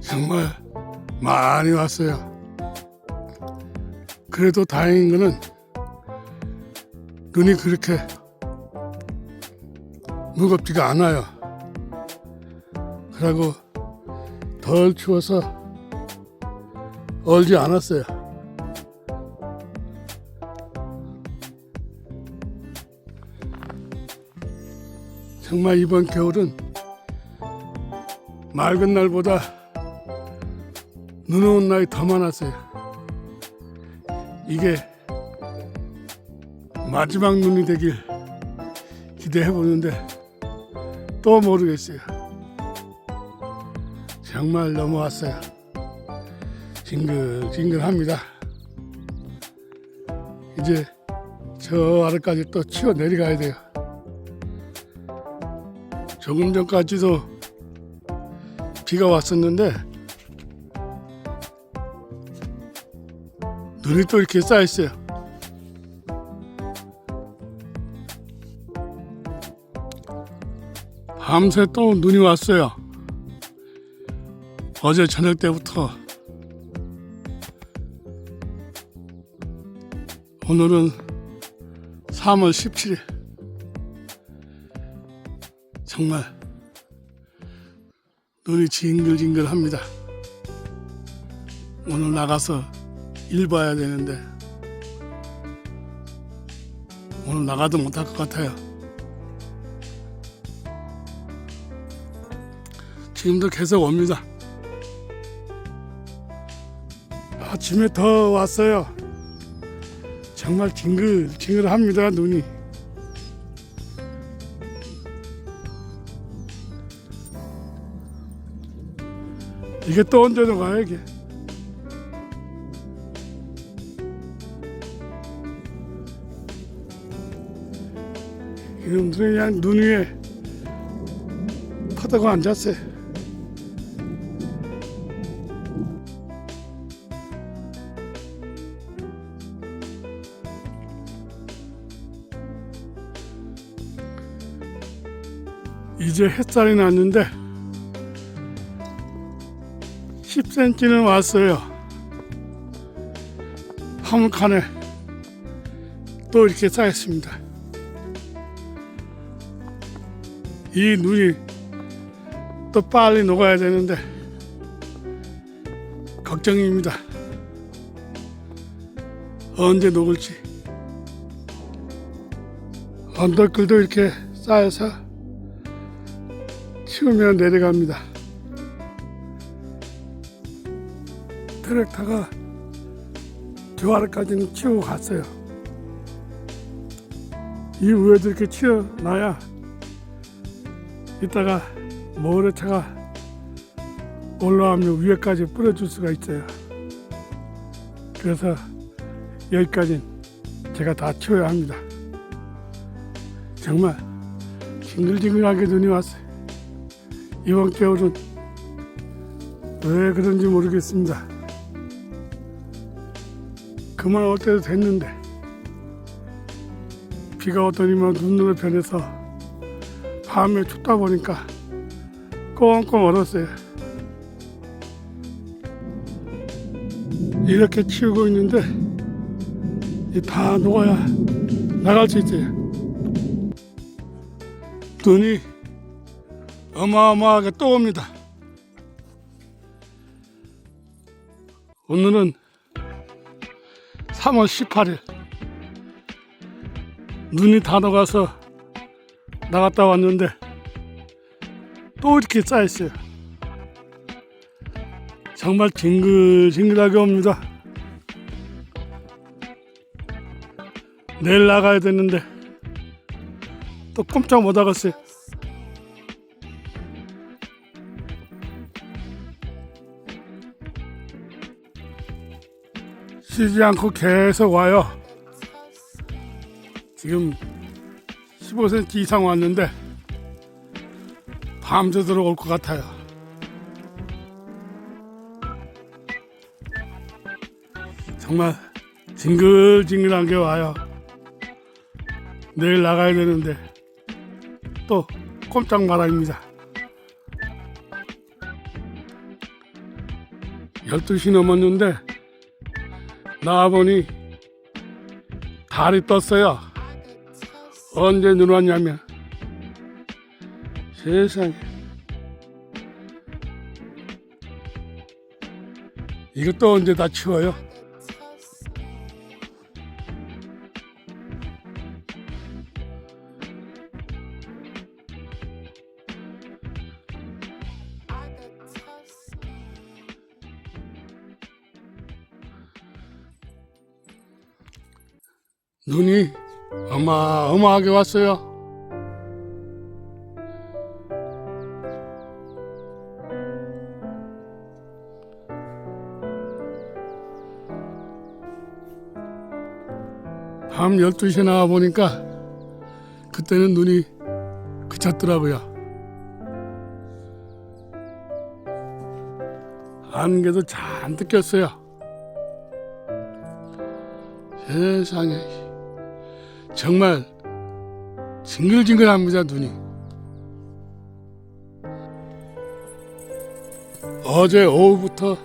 정말 많이 왔어요. 그래도 다행인 거는 눈이 그렇게 무겁지가 않아요. 그리고 덜 추워서 얼지 않았어요. 정말 이번 겨울은 맑은 날보다 눈 오는 날이 더 많았어요. 이게 마지막 눈이 되길 기대해 보는데 또 모르겠어요. 정말 넘어왔어요. 징글징글합니다. 이제 저 아래까지 또 치워 내려가야 돼요. 조금 전까지도 비가 왔었는데 눈이 또 이렇게 쌓였어요. 밤새 또 눈이 왔어요. 어제 저녁 때부터 오늘은 3월 17일 정말 눈이 징글징글합니다. 오늘 나가서 일 봐야 되는데 오늘 나가도 못할 것 같아요. 지금도 계속 옵니다. 아침에 더 왔어요. 정말 징글징글합니다 눈이. 이게 또 언제 녹아요 이게? 이놈들은 그냥 눈 위에 파다가 앉았어요. 이제 햇살이 났는데 10cm는 왔어요. 화물칸에 또 이렇게 쌓였습니다. 이 눈이 또 빨리 녹아야 되는데 걱정입니다. 언제 녹을지. 언덕글도 이렇게 쌓여서 치우면 내려갑니다. 트랙터가 저 아래까지는 치우고 갔어요. 이 위에도 이렇게 치워놔야 이따가 모래차가 올라오면 위에까지 뿌려줄 수가 있어요. 그래서 여기까지 제가 다 치워야 합니다. 정말 징글징글하게 눈이 왔어요. 이번 겨울은 왜 그런지 모르겠습니다. 그만 올 때도 됐는데 비가 오더니만 눈으로 변해서 밤에 춥다 보니까 꽁꽁 얼었어요. 이렇게 치우고 있는데 이다 녹아야 나갈 수 있어요. 눈이 어마어마하게 또 옵니다. 오늘은 3월 18일 눈이 다 녹아서 나갔다 왔는데 또 이렇게 쌓였어요. 정말 징글징글하게 옵니다. 내일 나가야 되는데 또 꼼짝 못 하겠어요. 쉬지 않고 계속 와요. 지금 15cm 이상 왔는데 밤새도록 올것 같아요. 정말 징글징글한 게 와요. 내일 나가야 되는데 또 꼼짝 말아입니다. 12시 넘었는데 나와보니 달이 떴어요. 언제 눈 왔냐면 세상에 이것도 언제 다 치워요? 눈이 어마어마하게 왔어요. 밤 12시에 나와 보니까 그때는 눈이 그쳤더라고요. 안개도 잔뜩 꼈어요. 세상에 정말 징글징글합니다 눈이. 어제 오후부터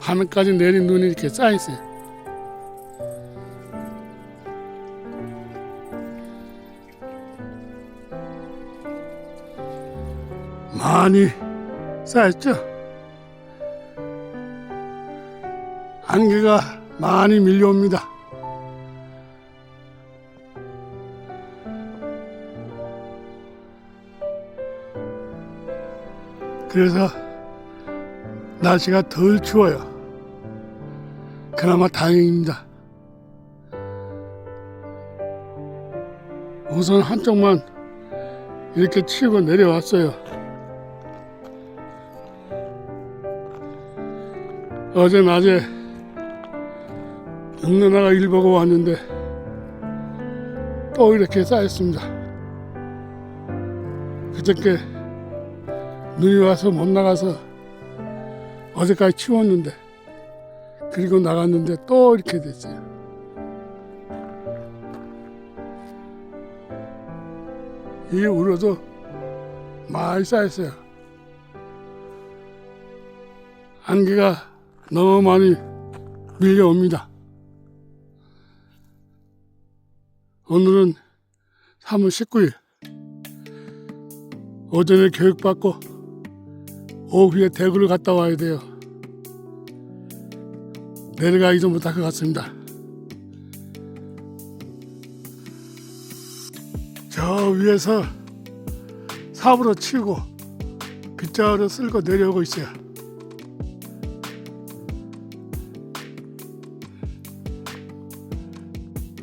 밤까지 내린 눈이 이렇게 쌓여있어요. 많이 쌓였죠? 안개가 많이 밀려옵니다. 그래서 날씨가 덜 추워요. 그나마 다행입니다. 우선 한쪽만 이렇게 치고 내려왔어요. 어제 낮에 영누나가 일 보고 왔는데 또 이렇게 쌓였습니다. 그저께 눈이 와서 못 나가서 어제까지 치웠는데 그리고 나갔는데 또 이렇게 됐어요. 이 우려도 많이 쌓였어요. 안개가 너무 많이 밀려옵니다. 오늘은 3월 19일 오전에 교육받고 오후에 대구를 갔다 와야 돼요. 내려가기도 못할 것 같습니다. 저 위에서 삽으로 치고 빗자루 쓸고 내려오고 있어요.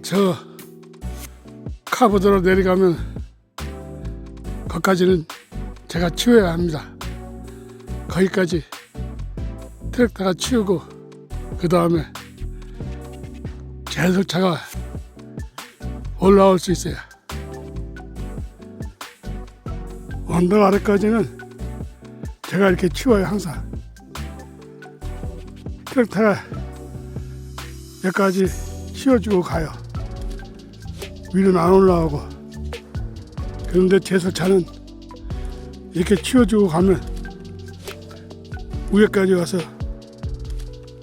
저 카보드로 내려가면 거기까지는 제가 치워야 합니다. 거기까지 트랙터가 치우고 그 다음에 제설차가 올라올 수 있어요. 언덕 아래까지는 제가 이렇게 치워요 항상. 트랙터가 여기까지 치워주고 가요. 위로는 안 올라오고 그런데 제설차는 이렇게 치워주고 가면 위에까지 와서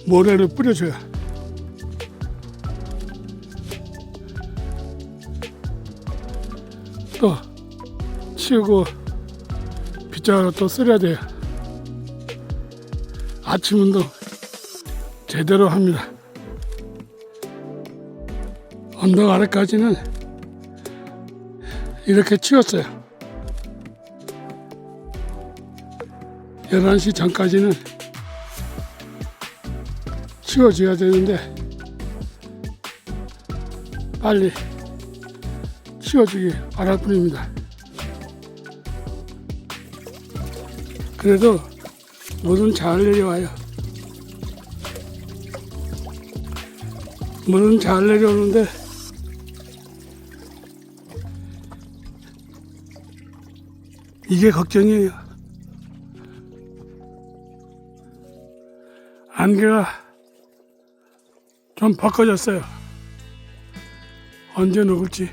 모래를 뿌려줘요. 또 치우고 빗자루 또 쓸어야 돼요. 아침 운동 제대로 합니다. 언덕 아래까지는 이렇게 치웠어요. 11시 전까지는 치워줘야 되는데 빨리 치워주기 바랄 뿐입니다. 그래도 물은 잘 내려와요. 물은 잘 내려오는데 이게 걱정이에요. 안개가 좀 바꿔졌어요. 언제 녹을지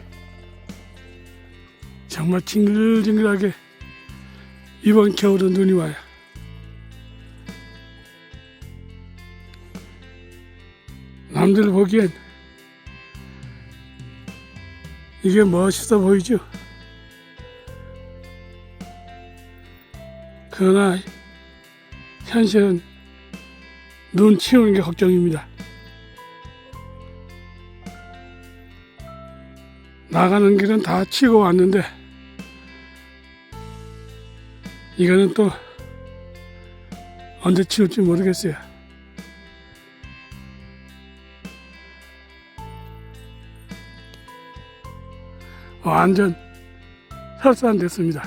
정말 징글징글하게 이번 겨울은 눈이 와요. 남들 보기엔 이게 멋있어 보이죠? 그러나 현실은 눈 치우는 게 걱정입니다. 나가는 길은 다 치고 왔는데 이거는 또 언제 치울지 모르겠어요. 완전 설산됐습니다.